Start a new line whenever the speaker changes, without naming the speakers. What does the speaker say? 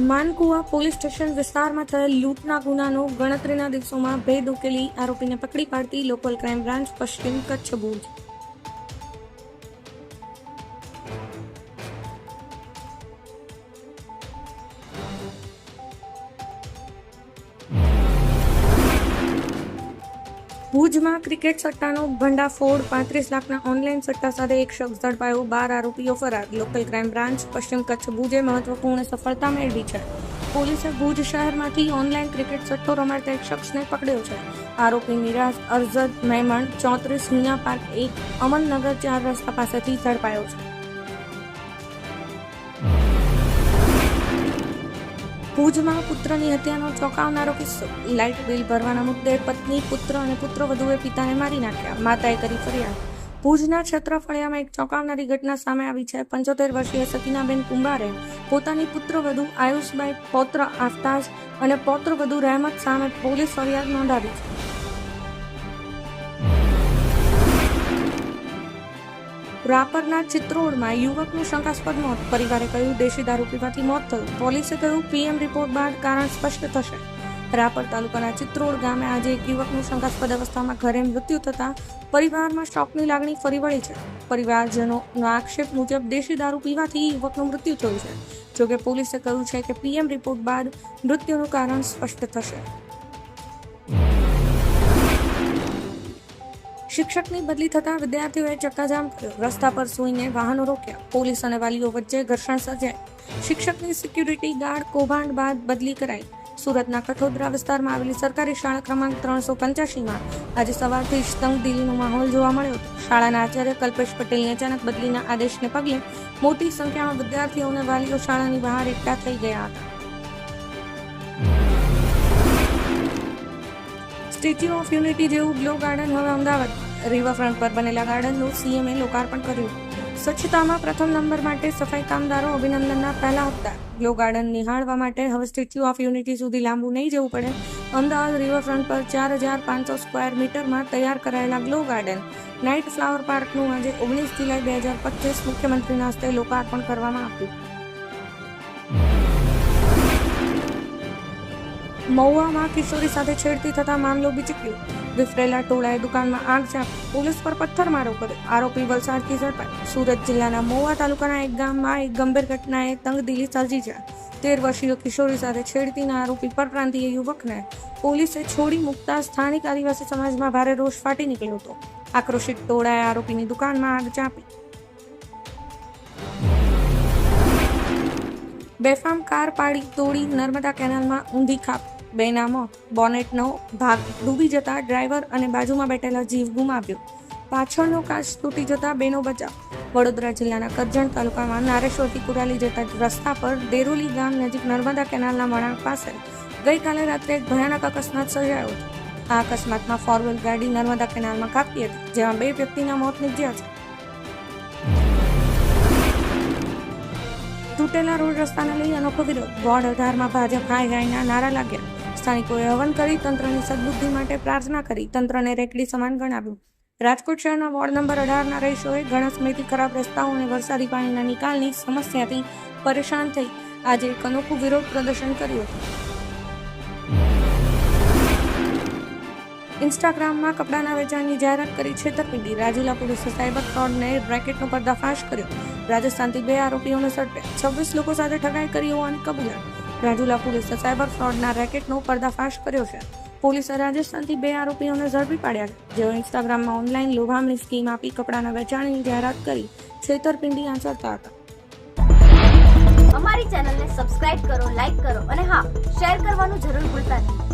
Mankuva police station વિસ્તારમાં થયેલ લૂંટના ગુનાનો ગણતરીના દિવસોમાં ભેદ ઉકેલી આરોપીને પકડી પાડતી લોકલ ક્રાઇમ બ્રાન્ચ પશ્ચિમ કચ્છ ભુજ. ભુજમાં ક્રિકેટ સટ્ટાનો ભંડાફોડ, પાંત્રીસ લાખના ઓનલાઈન સટ્ટા સાથે એક શખ્સ ઝડપાયો, બાર આરોપીઓ ફરાર. લોકલ ક્રાઇમ બ્રાન્ચ, પશ્ચિમ કચ્છ, ભુજે મહત્વપૂર્ણ સફળતા મેળવી છે. પોલીસે ભુજ શહેરમાંથી ઓનલાઈન ક્રિકેટ સટ્ટો રમાડતા એક શખ્સને પકડ્યો છે. આરોપી નિરાજ અરજદ મહેમણ ચોત્રીસ, મિયા પાર્ક એક, અમનનગર ચાર રસ્તા પાસેથી ઝડપાયો છે. ભુજમાં પુત્રની હત્યાનો ચોંકાવનારો કિસ્સો. લાઇટ બિલ ભરવાના મુદ્દે પત્ની, પુત્ર અને પુત્ર વધુએ પિતાને મારી નાખ્યા. માતાએ કરી ફરિયાદ. ભુજના છત્રફળિયામાં એક ચોંકાવનારી ઘટના સામે આવી છે. પંચોતેર વર્ષીય સકીનાબેન કુંભારે પોતાની પુત્રવધુ આયુષભાઈ પૌત્ર આફતાજ અને પૌત્રવધુ રહેમત સામે પોલીસ ફરિયાદ નોંધાવી છે. રાપરના ચિત્રોડમાં યુવકનું શંકાસ્પદ મોત. પરિવારે કહ્યું, દેશી દારૂ પીવાથી મોત થયું. પોલીસે કહ્યું, પીએમ રિપોર્ટ બાદ કારણ સ્પષ્ટ થશે. રાપર તાલુકાના ચિત્રોડ ગામે આજે એક યુવકનું શંકાસ્પદ અવસ્થામાં ઘરે મૃત્યુ થતાં પરિવારમાં શોકની લાગણી ફરી વળી છે. પરિવારજનોનો આક્ષેપ મુજબ દેશી દારૂ પીવાથી યુવકનું મૃત્યુ થયું છે. જોકે પોલીસે કહ્યું છે કે પીએમ રિપોર્ટ બાદ મૃત્યુનું કારણ સ્પષ્ટ થશે. શિક્ષકની બદલી થતાં વિદ્યાર્થીઓએ ચક્કાજામ કર્યો. રસ્તા પર સૂઈને વાહનો રોક્યા. પોલીસ અને વાલીઓ વચ્ચે ઘર્ષણ સર્જાય. શિક્ષકની સિક્યુરિટી ગાર્ડ કૌભાંડ બાદ બદલી કરાઈ. સુરતના કઠોદરા વિસ્તારમાં આવેલી સરકારી શાળા ક્રમાંક ત્રણસો પંચ્યાસીમાં આજે સવારથી જ તંગદિલીનો માહોલ જોવા મળ્યો શાળાના આચાર્ય કલ્પેશ પટેલની અચાનક બદલીના આદેશને પગલે મોટી સંખ્યામાં વિદ્યાર્થીઓ અને વાલીઓ શાળાની બહાર એકઠા થઈ ગયા હતા. સ્ટેચ્યુ ઓફ યુનિટી જેવું ગ્લો ગાર્ડન હવે અમદાવાદ રિવરફ્રન્ટ પર બનેલા ગાર્ડનનું સીએમએ લોકાર્પણ કર્યું. સ્વચ્છતામાં પ્રથમ નંબર માટે સફાઈ કામદારો અભિનંદનના પહેલા હપ્તા. ગ્લો ગાર્ડન નિહાળવા માટે હવે સ્ટેચ્યુ ઓફ યુનિટી સુધી લાંબુ નહીં જવું પડે. અમદાવાદ રિવરફ્રન્ટ પર ચાર હજાર પાંચસો સ્ક્વેર મીટરમાં તૈયાર કરાયેલા ગ્લો ગાર્ડન. નાઇટ ફ્લાવર પાર્કનું આજે ઓગણીસ જુલાઈ બે હજાર પચીસ મુખ્યમંત્રીના હસ્તે લોકાર્પણ કરવામાં આવ્યું. મહુવામાં કિશોરી સાથે છેડતી થતા મામલો બીચક્યો વિફરેલા ટોળાએ દુકાનમાં આગ ચાંપી પોલીસ પર પથ્થરમારો કર્યો. આરોપી વલસાડથી ઝડપાય. સુરત જિલ્લાના મહુવા તાલુકાના એક ગામમાં એક ગંભીર ઘટનાએ તંગદિલી સર્જી છે. તેર વર્ષીય કિશોરી સાથે છેડતીના આરોપી પરપ્રાંતીય યુવકને પોલીસે છોડી મૂકતા સ્થાનિક આદિવાસી સમાજમાં ભારે રોષ ફાટી નીકળ્યો હતો. આક્રોશિત ટોળાએ આરોપીની દુકાનમાં આગ ચાંપી બેફામ કાર પાડી તોડી નર્મદા કેનાલમાં ઊંધી ખાપ. બેના મોત બોનેટનો ભાગ ડૂબી જતા ડ્રાઈવર અને બાજુમાં બેઠેલા જીવ ગુમાવ્યો. પાછળનો કાચ તૂટી જતા બેનો બચાવ. વડોદરા જિલ્લાના કરજણ તાલુકામાં નારેશ્વરથી કુરાલી જતા રસ્તા પર દેરોલી ગામ નજીક નર્મદા કેનાલના વળાંક પાસે ગઈકાલે રાત્રે એક ભયાનક અકસ્માત સર્જાયો હતો. આ અકસ્માતમાં ફોર ગાડી નર્મદા કેનાલમાં કાપી હતી, જેમાં બે વ્યક્તિના મોત નીપજ્યા છે. તૂટેલા રોડ રસ્તાને લઈ અનોખો વિરોધ. વોર્ડ અઢારમાં ભાજપ હાય હાયના નારા લાગ્યા. સ્થાનિકોએ હવન કરી તંત્રની સદબુદ્ધિ માટે પ્રાર્થના કરી. તંત્રને રેકડી સમાન ગણાવ્યું. રાજકોટ શહેરના વોર્ડ નંબર અઢારના રહીશોએ ઘણા સમયથી ખરાબ રસ્તાઓ અને વરસાદી પાણીના નિકાલની સમસ્યાથી પરેશાન થઈ. આજે એક અનોખું વિરોધ પ્રદર્શન કર્યું હતું. ઇન્સ્ટાગ્રામમાં કપડાના વેચાણની જાહેરાત કરી છેતરપિંડી. રાજુલા પોલીસે સાયબર ફ્રોડને રેકેટનો પર્દાફાશ કર્યો. રાજસ્થાનથી બે આરોપીઓને સર્પે. છવ્વીસ લોકો સાથે ઠગાઈ કરી હોવાની કબૂલાત. રાજુલા પોલીસે સાયબર ફ્રોડના રેકેટનો પર્દાફાશ કર્યો છે. પોલીસે રાજસ્થાનથી બે આરોપીઓને ઝડપી પાડ્યા જેઓ ઇન્સ્ટાગ્રામમાં ઓનલાઈન લોભામણી સ્કીમ આપી કપડાના વેચાણની જાહેરાત કરી છેતરપિંડી આચરતા હતા.
અમારી ચેનલને સબસ્ક્રાઇબ કરો લાઈક કરો અને હા, શેર કરવાનું જરૂર ભૂલતા નહીં.